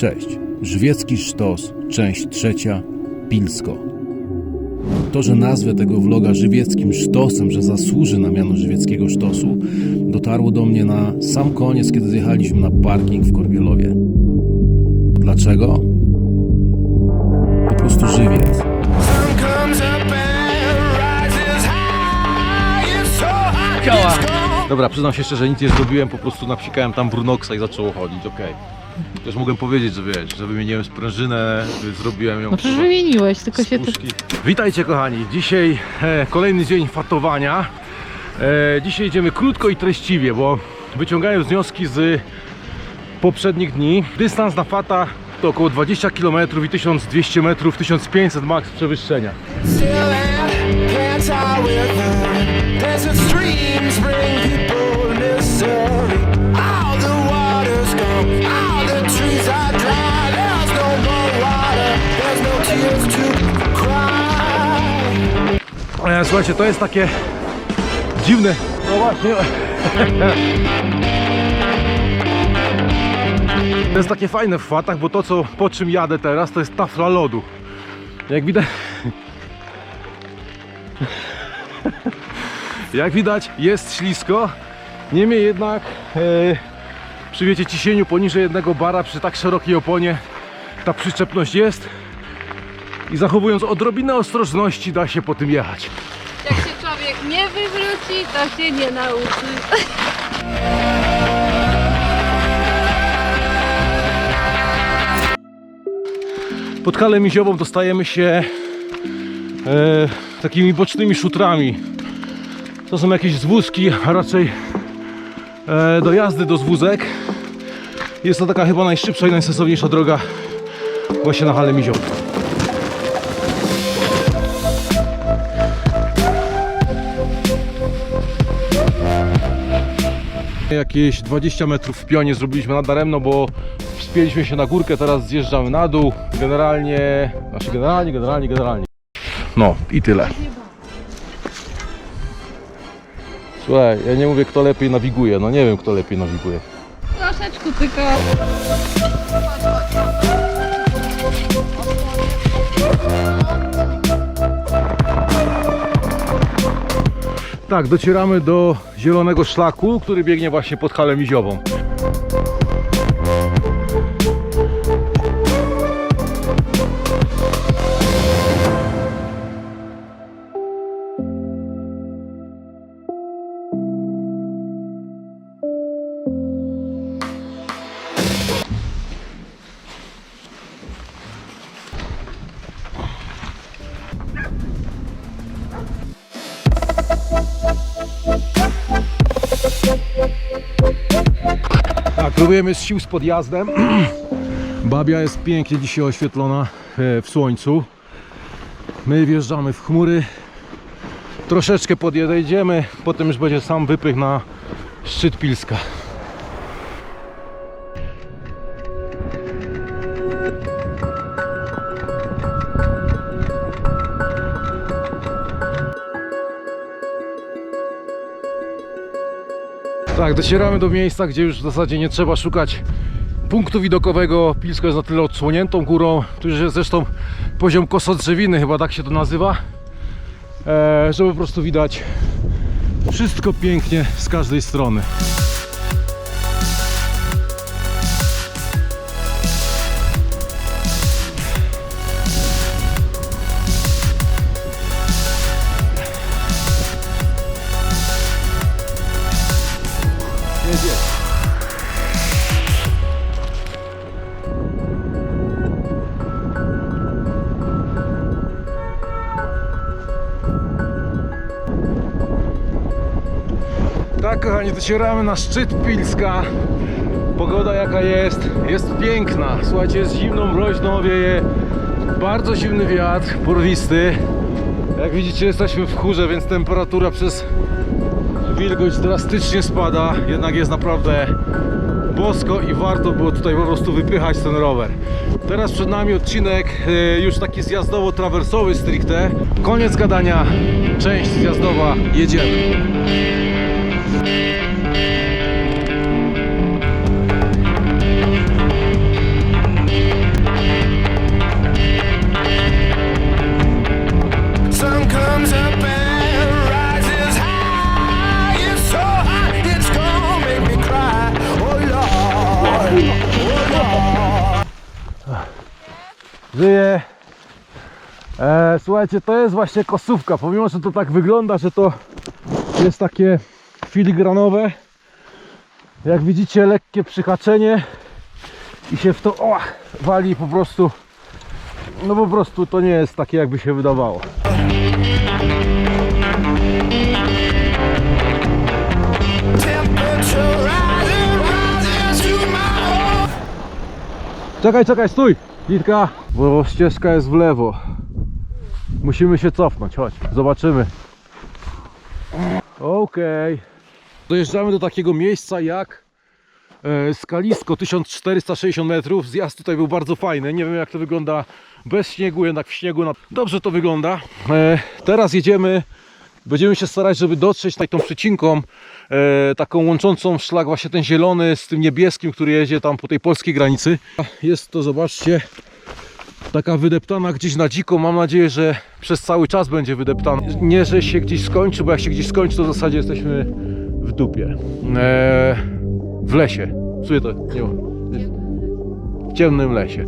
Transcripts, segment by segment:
Cześć, Żywiecki Sztos, część trzecia, Pilsko. To, że nazwę tego vloga żywieckim sztosem, że zasłuży na miano żywieckiego sztosu, dotarło do mnie na sam koniec, kiedy zjechaliśmy na parking w Korbielowie. Dlaczego? Po prostu żywiec. Dobra, przyznam się szczerze, nic nie zrobiłem, po prostu napsikałem tam Brunoxa i zaczęło chodzić, okej. Też mogłem powiedzieć, że wiesz, że wymieniłem sprężynę, zrobiłem ją No przecież wymieniłeś, tylko się to... puszki. Witajcie kochani, dzisiaj e, kolejny dzień fatowania. E, dzisiaj idziemy krótko i treściwie, bo wyciągając wnioski z poprzednich dni, dystans na fata to około 20 km i 1200 metrów, 1500 max przewyższenia. E, Słuchajcie, to jest takie dziwne. No właśnie. To jest takie fajne w fatach, bo to co po czym jadę teraz to jest tafla lodu. Jak widać. Jak widać jest ślisko. Niemniej jednak e, przy wiecie ciśnieniu poniżej jednego bara przy tak szerokiej oponie ta przyczepność jest i zachowując odrobinę ostrożności da się po tym jechać. Jak się człowiek nie wywróci, to się nie nauczy. Pod halę miziową dostajemy się e, takimi bocznymi szutrami. To są jakieś zwózki, a raczej e, dojazdy do zwózek. Jest to taka chyba najszybsza i najsensowniejsza droga właśnie na halę miziową. Jakieś 20 metrów w pionie zrobiliśmy nadaremno, bo wspięliśmy się na górkę, teraz zjeżdżamy na dół. Generalnie, znaczy generalnie, generalnie, generalnie. No i tyle. Słuchaj, ja nie mówię kto lepiej nawiguje, no nie wiem kto lepiej nawiguje. Troszeczkę tylko... Tak, docieramy do zielonego szlaku, który biegnie właśnie pod halę miziową. Próbujemy z sił z podjazdem. Babia jest pięknie dzisiaj oświetlona e, w słońcu. My wjeżdżamy w chmury. Troszeczkę podjedziemy, potem już będzie sam wypych na szczyt Pilska. Tak, docieramy do miejsca, gdzie już w zasadzie nie trzeba szukać punktu widokowego. Pilsko jest na tyle odsłoniętą górą. Tu już jest zresztą poziom kosodrzewiny, chyba tak się to nazywa. E, że po prostu widać wszystko pięknie z każdej strony. Tak, kochani, docieramy na szczyt Pilska. Pogoda jaka jest, jest piękna. Słuchajcie, jest zimno, mroźno, wieje bardzo zimny wiatr, porwisty. Jak widzicie, jesteśmy w chórze, więc temperatura przez wilgoć drastycznie spada. Jednak jest naprawdę bosko i warto było tutaj po prostu wypychać ten rower. Teraz przed nami odcinek e, już taki zjazdowo-trawersowy stricte. Koniec gadania, część zjazdowa, jedziemy. Żyje. E, słuchajcie, to jest właśnie kosówka. Pomimo, że to tak wygląda, że to jest takie filigranowe. Jak widzicie, lekkie przyhaczenie i się w to o, wali po prostu. No po prostu to nie jest takie, jakby się wydawało. Czekaj, czekaj, stój! Litka, bo ścieżka jest w lewo. Musimy się cofnąć, chodź, zobaczymy. Okej. Dojeżdżamy do takiego miejsca jak e, skalisko 1460 metrów. Zjazd tutaj był bardzo fajny. Nie wiem jak to wygląda bez śniegu, jednak w śniegu dobrze to wygląda. E, teraz jedziemy. Będziemy się starać, żeby dotrzeć tą przecinką, e, taką łączącą szlak właśnie ten zielony z tym niebieskim, który jedzie tam po tej polskiej granicy. Jest to, zobaczcie, taka wydeptana gdzieś na dziko. Mam nadzieję, że przez cały czas będzie wydeptana. Nie, że się gdzieś skończy, bo jak się gdzieś skończy, to w zasadzie jesteśmy w dupie. E, w lesie. Sumie to nie w ciemnym lesie.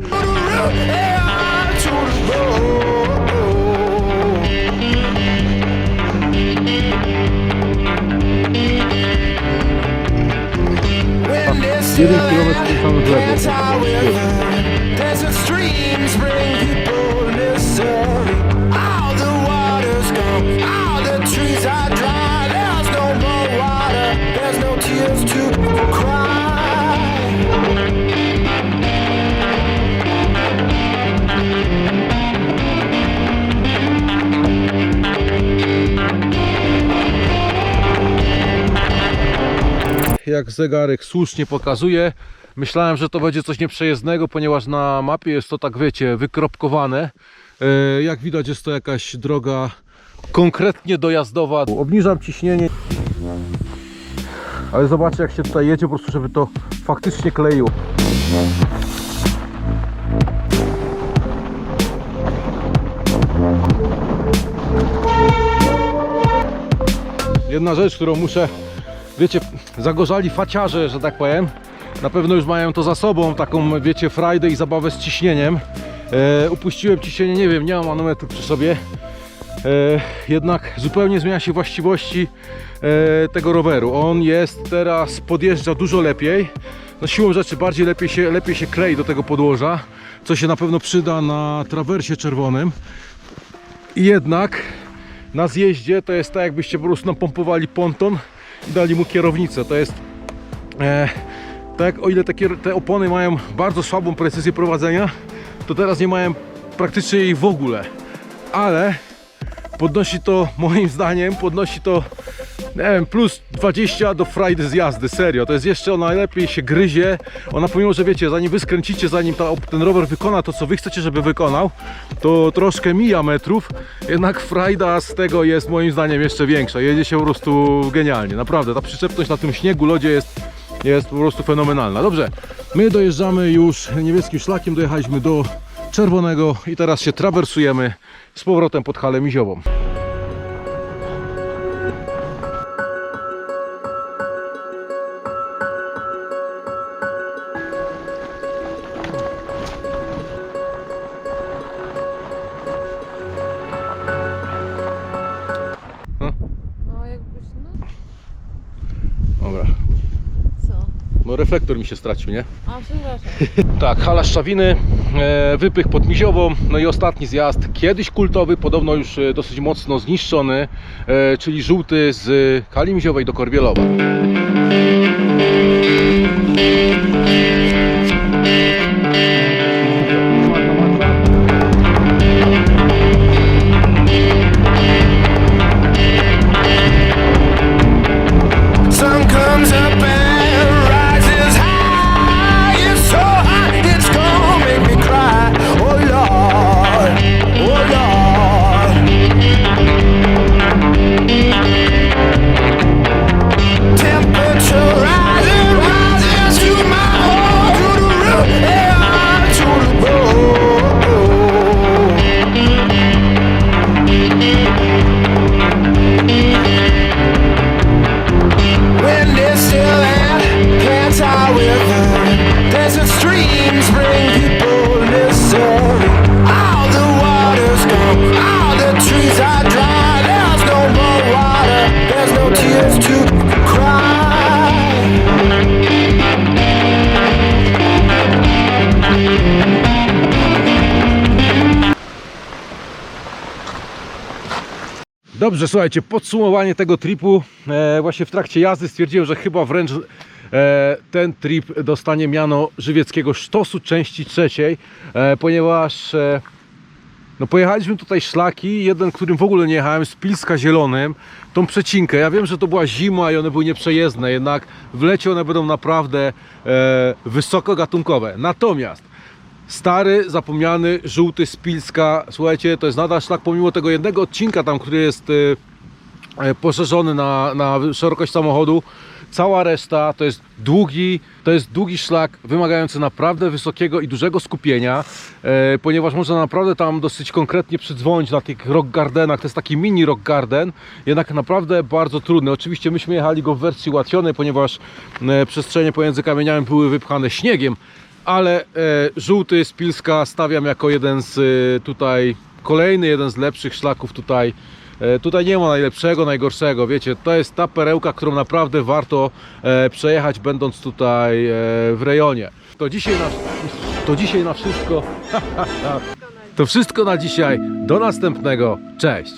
Jeden kilometr skręcamy w lewo. dreams bring jak zegarek słusznie pokazuje. Myślałem, że to będzie coś nieprzejezdnego, ponieważ na mapie jest to tak, wiecie, wykropkowane. E, Jak widać, jest to jakaś droga konkretnie dojazdowa. Obniżam ciśnienie. Ale zobaczcie, jak się tutaj jedzie, po prostu, żeby to faktycznie kleiło. Jedna rzecz, którą muszę wiecie, zagorzali faciarze, że tak powiem. Na pewno już mają to za sobą, taką, wiecie, frajdę i zabawę z ciśnieniem. E, upuściłem ciśnienie, nie wiem, nie mam manometru przy sobie. E, jednak zupełnie zmienia się właściwości e, tego roweru. On jest teraz, podjeżdża dużo lepiej. No siłą rzeczy bardziej lepiej się, lepiej się klei do tego podłoża, co się na pewno przyda na trawersie czerwonym. Jednak na zjeździe to jest tak, jakbyście po prostu napompowali ponton dali mu kierownicę. To jest e, tak, o ile te, te opony mają bardzo słabą precyzję prowadzenia, to teraz nie mają praktycznie jej w ogóle. Ale podnosi to, moim zdaniem, podnosi to nie wiem, plus 20 do frajdy z jazdy, serio. To jest jeszcze, ona najlepiej się gryzie. Ona pomimo, że wiecie, zanim wy skręcicie, zanim ta, ten rower wykona to, co wy chcecie, żeby wykonał, to troszkę mija metrów. Jednak frajda z tego jest moim zdaniem jeszcze większa. Jedzie się po prostu genialnie, naprawdę. Ta przyczepność na tym śniegu, lodzie jest, jest po prostu fenomenalna. Dobrze, my dojeżdżamy już niebieskim szlakiem, dojechaliśmy do czerwonego i teraz się trawersujemy z powrotem pod halę miziową. Reflektor mi się stracił, nie? A, przepraszam. Tak, hala Szczawiny, e, wypych pod Miziową, no i ostatni zjazd, kiedyś kultowy, podobno już e, dosyć mocno zniszczony, e, czyli żółty z hali Miziowej do Korbielowa. Dobrze, słuchajcie, podsumowanie tego tripu. E, właśnie w trakcie jazdy stwierdziłem, że chyba wręcz e, ten trip dostanie miano żywieckiego sztosu części trzeciej, e, ponieważ e, no pojechaliśmy tutaj szlaki, jeden, którym w ogóle nie jechałem, z Pilska Zielonym, tą przecinkę. Ja wiem, że to była zima i one były nieprzejezdne, jednak w lecie one będą naprawdę e, wysoko gatunkowe. Natomiast stary, zapomniany, żółty z Pilska, słuchajcie, to jest nadal szlak, pomimo tego jednego odcinka tam, który jest e, e, poszerzony na, na szerokość samochodu. Cała reszta to jest długi, to jest długi szlak wymagający naprawdę wysokiego i dużego skupienia, e, ponieważ można naprawdę tam dosyć konkretnie przydzwonić na tych rock gardenach. To jest taki mini rock garden, jednak naprawdę bardzo trudny. Oczywiście myśmy jechali go w wersji ułatwionej, ponieważ przestrzenie pomiędzy kamieniami były wypchane śniegiem, ale e, żółty z Pilska stawiam jako jeden z e, tutaj kolejny, jeden z lepszych szlaków tutaj. E, Tutaj nie ma najlepszego, najgorszego, wiecie, to jest ta perełka, którą naprawdę warto e, przejechać będąc tutaj e, w rejonie. To dzisiaj na, to dzisiaj na wszystko. to wszystko na dzisiaj. Do następnego. Cześć.